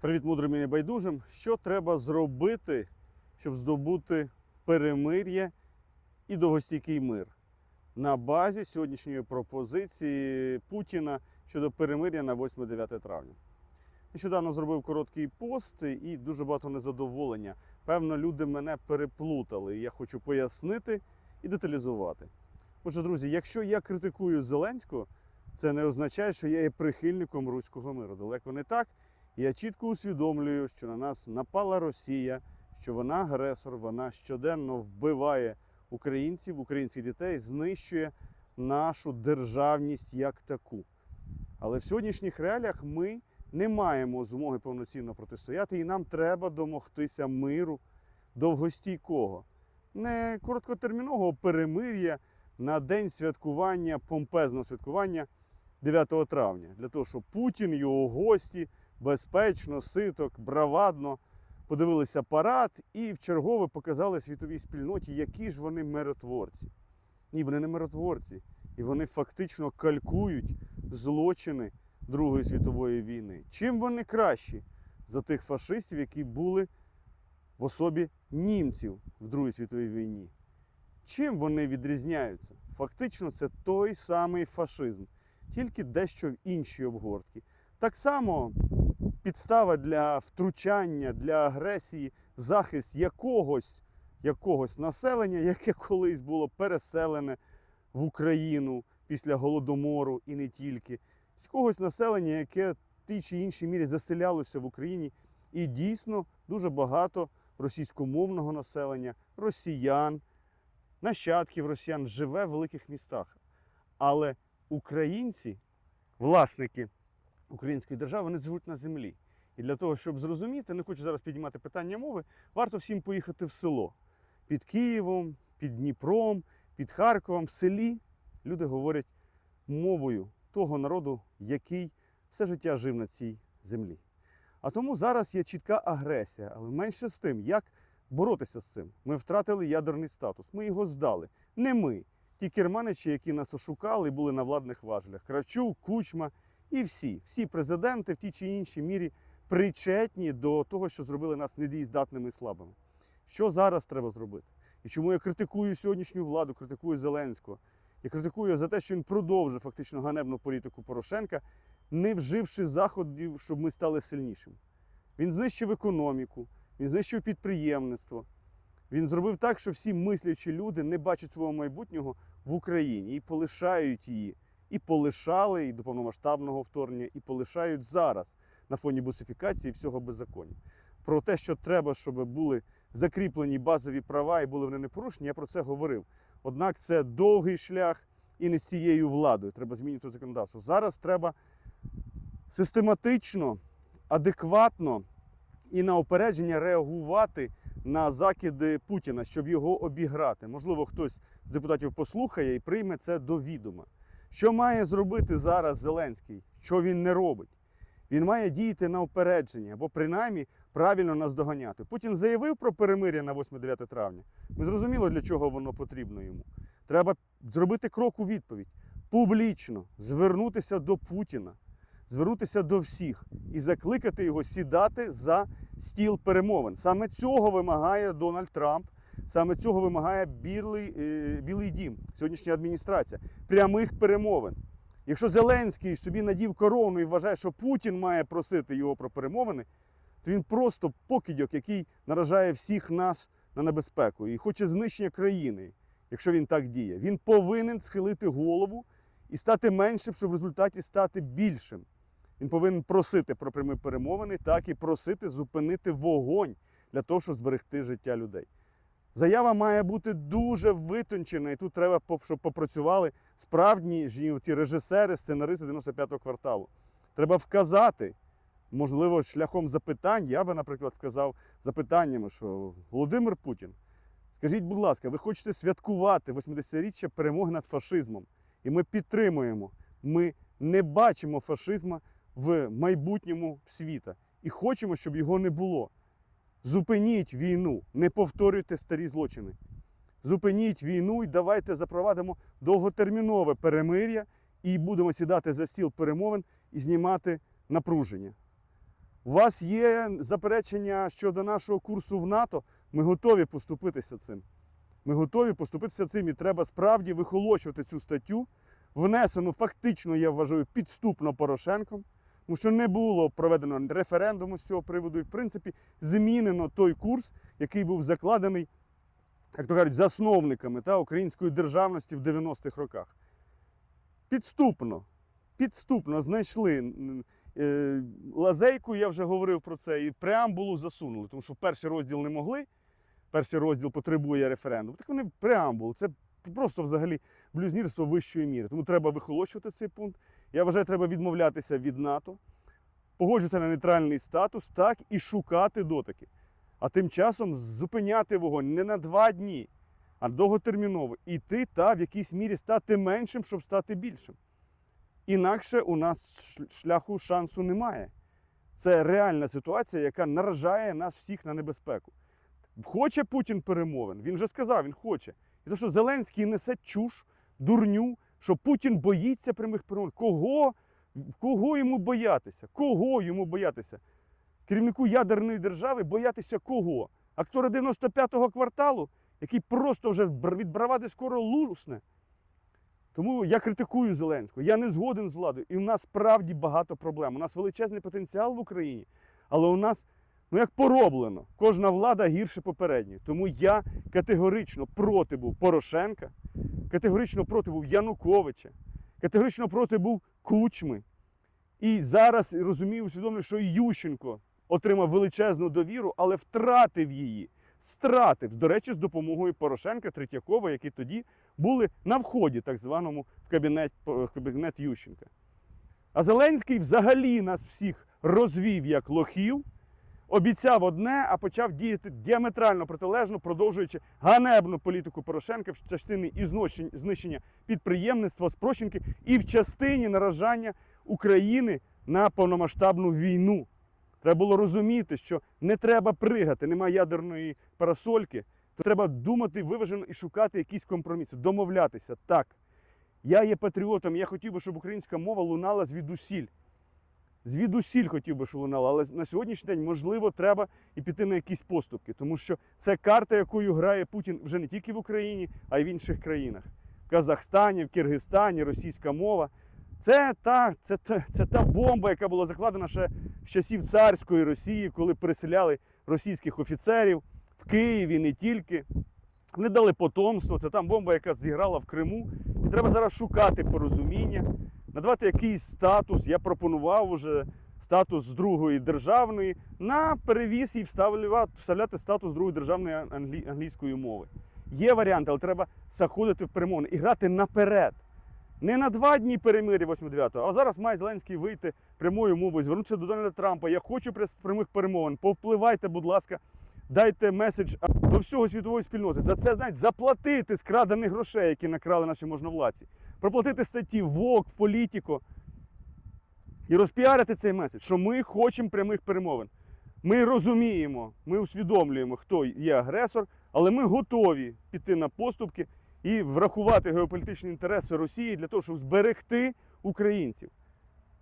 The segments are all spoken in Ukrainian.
Привіт, мудрим і небайдужим. Що треба зробити, щоб здобути перемир'я і довгостійкий мир на базі сьогоднішньої пропозиції Путіна щодо перемир'я на 8-9 травня? Нещодавно зробив короткий пост і дуже багато незадоволення. Певно, люди мене переплутали. Я хочу пояснити і деталізувати. Отже, друзі, якщо я критикую Зеленського, це не означає, що я є прихильником руського миру. Далеко не так. Я чітко усвідомлюю, що на нас напала Росія, що вона агресор, вона щоденно вбиває українців, українських дітей, знищує нашу державність як таку. Але в сьогоднішніх реаліях ми не маємо змоги повноцінно протистояти, і нам треба домогтися миру. Довгостійкого, не короткотермінового перемир'я на день святкування, помпезного святкування 9 травня, для того, щоб Путін, його гості безпечно, ситок, бравадно подивилися парад і в чергове показали світовій спільноті, які ж вони миротворці. Ні, вони не миротворці. І вони фактично калькують злочини Другої світової війни. Чим вони кращі за тих фашистів, які були в особі німців в Другій світовій війні? Чим вони відрізняються? Фактично, це той самий фашизм, тільки дещо в іншій обгортці. Так само підстава для втручання, для агресії, захист якогось, якогось населення, яке колись було переселене в Україну після голодомору і не тільки, якогось населення, яке в тій чи іншій мірі заселялося в Україні, і дійсно дуже багато російськомовного населення, росіян, нащадків росіян живе в великих містах. Але українці, власники української держави, вони живуть на землі. І для того, щоб зрозуміти, не хочу зараз піднімати питання мови, варто всім поїхати в село. Під Києвом, під Дніпром, під Харковом, в селі люди говорять мовою того народу, який все життя жив на цій землі. А тому зараз є чітка агресія, але менше з тим, як боротися з цим. Ми втратили ядерний статус, ми його здали. Не ми, ті керманичі, які нас ошукали і були на владних важелях. Кравчук, Кучма і всі, всі президенти в тій чи іншій мірі причетні до того, що зробили нас недієздатними і слабими. Що зараз треба зробити? І чому я критикую сьогоднішню владу, критикую Зеленського? Я критикую за те, що він продовжив фактично ганебну політику Порошенка, не вживши заходів, щоб ми стали сильнішими. Він знищив економіку, він знищив підприємництво. Він зробив так, що всі мислячі люди не бачать свого майбутнього в Україні і полишають її. І полишали і до повномасштабного вторгнення, і полишають зараз на фоні бусифікації і всього беззаконня. Про те, що треба, щоб були закріплені базові права і були вони не порушені, я про це говорив. Однак це довгий шлях і не з цією владою. Треба змінювати законодавство. Зараз треба систематично, адекватно і на опередження реагувати на закиди Путіна, щоб його обіграти. Можливо, хтось з депутатів послухає і прийме це до відома. Що має зробити зараз Зеленський? Що він не робить? Він має діяти на опередження або принаймні правильно нас доганяти. Путін заявив про перемир'я на 8-9 травня. Ми зрозуміло, для чого воно потрібно йому. Треба зробити крок у відповідь, публічно звернутися до Путіна, звернутися до всіх і закликати його сідати за стіл перемовин. Саме цього вимагає Дональд Трамп. Саме цього вимагає Білий, е, Білий дім, сьогоднішня адміністрація, прямих перемовин. Якщо Зеленський собі надів корону і вважає, що Путін має просити його про перемовини, то він просто покидьок, який наражає всіх нас на небезпеку і хоче знищення країни, якщо він так діє. Він повинен схилити голову і стати меншим, щоб в результаті стати більшим. Він повинен просити про прямі перемовини, так і просити зупинити вогонь для того, щоб зберегти життя людей. Заява має бути дуже витончена, і тут треба, щоб попрацювали справжні ж ті режисери, сценаристи 95-го кварталу. Треба вказати, можливо, шляхом запитань. Я би, наприклад, вказав запитаннями, що Володимир Путін, скажіть, будь ласка, ви хочете святкувати 80-річчя перемоги над фашизмом? І ми підтримуємо. Ми не бачимо фашизму в майбутньому світа і хочемо, щоб його не було. Зупиніть війну, не повторюйте старі злочини. Зупиніть війну і давайте запровадимо довготермінове перемир'я і будемо сідати за стіл перемовин і знімати напруження. У вас є заперечення щодо нашого курсу в НАТО. Ми готові поступитися цим. Ми готові поступитися цим і треба справді вихолощувати цю статтю, внесену фактично, я вважаю, підступно Порошенком, тому що не було проведено референдуму з цього приводу, і в принципі змінено той курс, який був закладений, як то кажуть, засновниками та, української державності в 90-х роках. Підступно, підступно знайшли е, лазейку, я вже говорив про це, і преамбулу засунули, тому що в перший розділ не могли. Перший розділ потребує референдуму. Так вони в преамбулу. Це просто взагалі блюзнірство вищої міри. Тому треба вихолощувати цей пункт. Я вважаю, треба відмовлятися від НАТО, погоджуватися на нейтральний статус, так і шукати дотики. А тим часом зупиняти вогонь не на два дні, а довготерміново. Іти та в якійсь мірі стати меншим, щоб стати більшим. Інакше у нас шляху шансу немає. Це реальна ситуація, яка наражає нас всіх на небезпеку. Хоче Путін перемовин. Він вже сказав, він хоче. І то, що Зеленський несе чуш, дурню, що Путін боїться прямих перемовин. Кого, кого йому боятися? Кого йому боятися? Керівнику ядерної держави боятися кого? Актора 95-го кварталу, який просто вже від бравади скоро лусне. Тому я критикую Зеленського. Я не згоден з владою. І у нас справді багато проблем. У нас величезний потенціал в Україні, але у нас ну як пороблено, кожна влада гірше попередньої. Тому я категорично проти був Порошенка, категорично проти був Януковича, категорично проти був Кучми. І зараз розумію, усвідомлюю, що Ющенко отримав величезну довіру, але втратив її. Стратив, до речі, з допомогою Порошенка, Третьякова, які тоді були на вході, так званому, в кабінет, в кабінет Ющенка. А Зеленський взагалі нас всіх розвів як лохів, обіцяв одне, а почав діяти діаметрально протилежно, продовжуючи ганебну політику Порошенка в частині знищення підприємництва, спрощенки і в частині наражання України на повномасштабну війну. Треба було розуміти, що не треба пригати, немає ядерної парасольки, то треба думати виважено і шукати якісь компроміси, домовлятися. Так, я є патріотом, я хотів би, щоб українська мова лунала звідусіль. Звідусіль хотів би, щоб лунала, але на сьогоднішній день, можливо, треба і піти на якісь поступки, тому що це карта, якою грає Путін вже не тільки в Україні, а й в інших країнах. В Казахстані, в Киргизстані, російська мова. Це та, це, та, це та бомба, яка була закладена ще з часів царської Росії, коли переселяли російських офіцерів в Києві, не тільки. Вони дали потомство, це там бомба, яка зіграла в Криму. І треба зараз шукати порозуміння, надавати якийсь статус. Я пропонував уже статус другої державної на перевіз і вставляти, статус другої державної англі, англійської мови. Є варіанти, але треба заходити в перемовини і грати наперед. Не на два дні перемир'я 8-9, а зараз має Зеленський вийти прямою мовою, звернутися до Дональда Трампа. Я хочу прямих перемовин. Повпливайте, будь ласка, дайте меседж до всього світової спільноти. За це знають, заплатити з крадених грошей, які накрали наші можновладці. Проплатити статті в політику і розпіарити цей меседж, що ми хочемо прямих перемовин. Ми розуміємо, ми усвідомлюємо, хто є агресор, але ми готові піти на поступки і врахувати геополітичні інтереси Росії для того, щоб зберегти українців.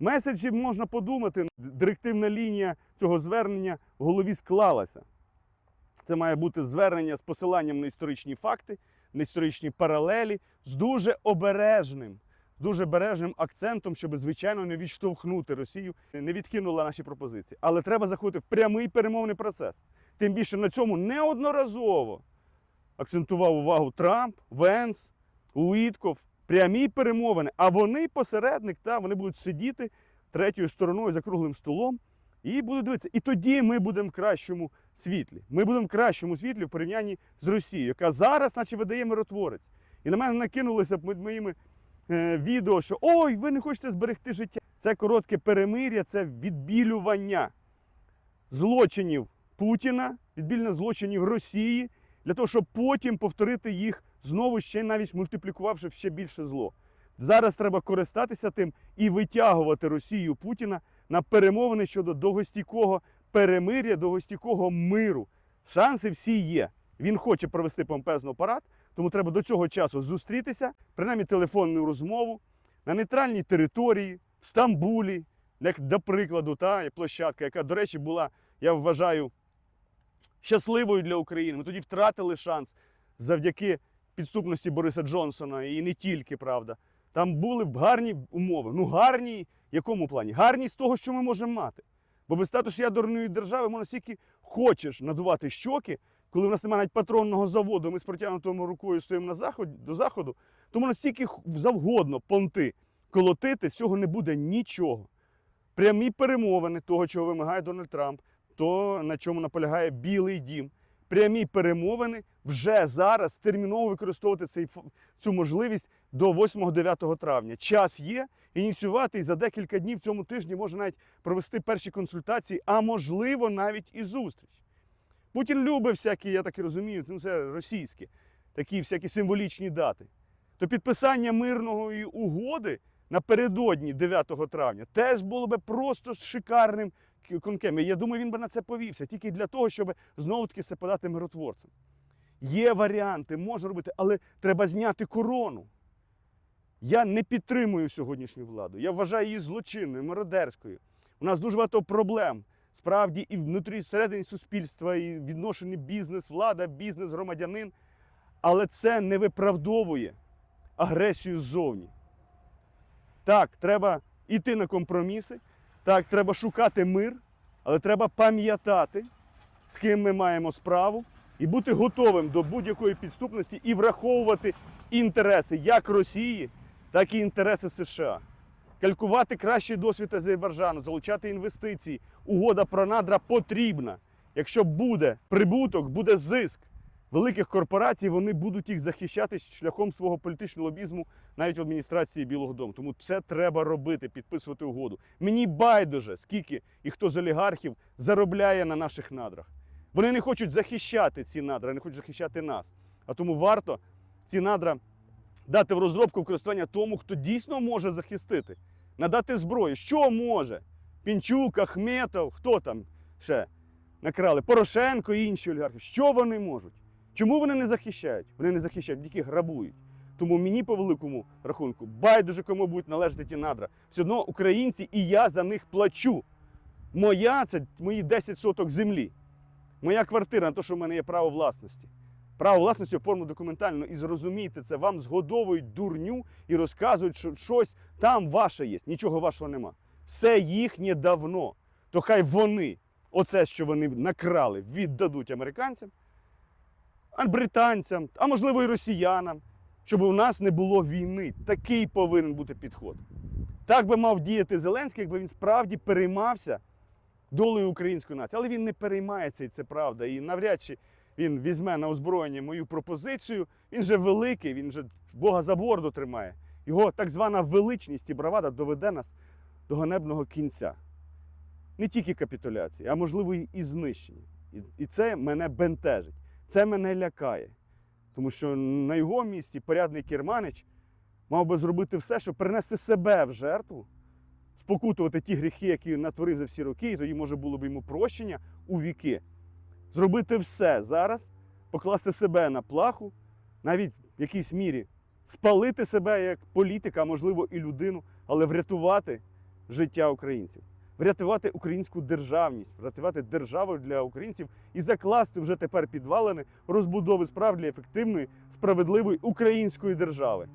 Меседжі можна подумати, директивна лінія цього звернення в голові склалася. Це має бути звернення з посиланням на історичні факти, на історичні паралелі, з дуже обережним, з дуже бережним акцентом, щоб, звичайно, не відштовхнути Росію, не відкинула наші пропозиції. Але треба заходити в прямий перемовний процес. Тим більше на цьому неодноразово акцентував увагу Трамп, Венс, Уітков, прямі перемовини. А вони посередник, та вони будуть сидіти третьою стороною за круглим столом і будуть дивитися. І тоді ми будемо в кращому світлі. Ми будемо в кращому світлі в порівнянні з Росією, яка зараз, наче видає миротворець. І на мене накинулися б під моїми е, відео, що ой, ви не хочете зберегти життя. Це коротке перемир'я, це відбілювання злочинів Путіна, відбілення злочинів Росії, для того, щоб потім повторити їх знову ще навіть мультиплікувавши ще більше зло. Зараз треба користатися тим і витягувати Росію Путіна на перемовини щодо довгостійкого перемир'я, довгостійкого миру. Шанси всі є. Він хоче провести помпезну парад, тому треба до цього часу зустрітися, принаймні телефонну розмову на нейтральній території, в Стамбулі, як до прикладу, та площадка, яка, до речі, була, я вважаю, щасливою для України. Ми тоді втратили шанс завдяки підступності Бориса Джонсона і не тільки, правда. Там були гарні умови. Ну, гарні в якому плані? Гарні з того, що ми можемо мати. Бо без статусу ядерної держави можна стільки хочеш надувати щоки, коли в нас немає навіть патронного заводу, ми з протягнутою рукою стоїмо на заход, до заходу, то можна стільки завгодно понти колотити, з цього не буде нічого. Прямі перемовини того, чого вимагає Дональд Трамп, то на чому наполягає Білий дім. Прямі перемовини вже зараз терміново використовувати цей, цю можливість до 8-9 травня. Час є ініціювати і за декілька днів в цьому тижні можна навіть провести перші консультації, а можливо навіть і зустріч. Путін любить всякі, я так і розумію, ну це російські, такі всякі символічні дати. То підписання мирної угоди напередодні 9 травня теж було би просто шикарним конкем. Я думаю, він би на це повівся тільки для того, щоб знову таки це подати миротворцям. Є варіанти, можна робити, але треба зняти корону. Я не підтримую сьогоднішню владу. Я вважаю її злочинною, мародерською. У нас дуже багато проблем. Справді, і внутрі всередині суспільства, і відношення бізнес, влада, бізнес, громадянин. Але це не виправдовує агресію ззовні. Так, треба йти на компроміси, так, треба шукати мир, але треба пам'ятати, з ким ми маємо справу, і бути готовим до будь-якої підступності і враховувати інтереси як Росії, так і інтереси США. Калькувати кращий досвід Азербайджану, залучати інвестиції. Угода про надра потрібна. Якщо буде прибуток, буде зиск великих корпорацій, вони будуть їх захищати шляхом свого політичного лобізму навіть в адміністрації Білого Дому. Тому це треба робити, підписувати угоду. Мені байдуже, скільки і хто з олігархів заробляє на наших надрах. Вони не хочуть захищати ці надра, не хочуть захищати нас. А тому варто ці надра дати в розробку користування тому, хто дійсно може захистити, надати зброю. Що може? Пінчук, Ахметов, хто там ще накрали? Порошенко і інші олігархи. Що вони можуть? Чому вони не захищають? Вони не захищають, тільки грабують. Тому мені по великому рахунку байдуже кому будуть належати ті надра. Все одно українці і я за них плачу. Моя це мої 10 соток землі. Моя квартира на те, що в мене є право власності. Право власності оформлено документально і зрозумійте це, вам згодовують дурню і розказують, що щось там ваше є, нічого вашого нема. Все їхнє давно. То хай вони, оце, що вони накрали, віддадуть американцям, а британцям, а можливо і росіянам, щоб у нас не було війни. Такий повинен бути підход. Так би мав діяти Зеленський, якби він справді переймався долею української нації. Але він не переймається, і це правда. І навряд чи він візьме на озброєння мою пропозицію. Він же великий, він же Бога за борду тримає. Його так звана величність і бравада доведе нас до ганебного кінця. Не тільки капітуляції, а можливо і- знищення. І, це мене бентежить, це мене лякає. Тому що на його місці порядний керманич мав би зробити все, щоб принести себе в жертву, спокутувати ті гріхи, які натворив за всі роки, і тоді може було б йому прощення у віки. Зробити все зараз, покласти себе на плаху, навіть в якійсь мірі спалити себе як політика, а можливо і людину, але врятувати життя українців, врятувати українську державність, врятувати державу для українців і закласти вже тепер підвалини розбудови справді ефективної, справедливої української держави.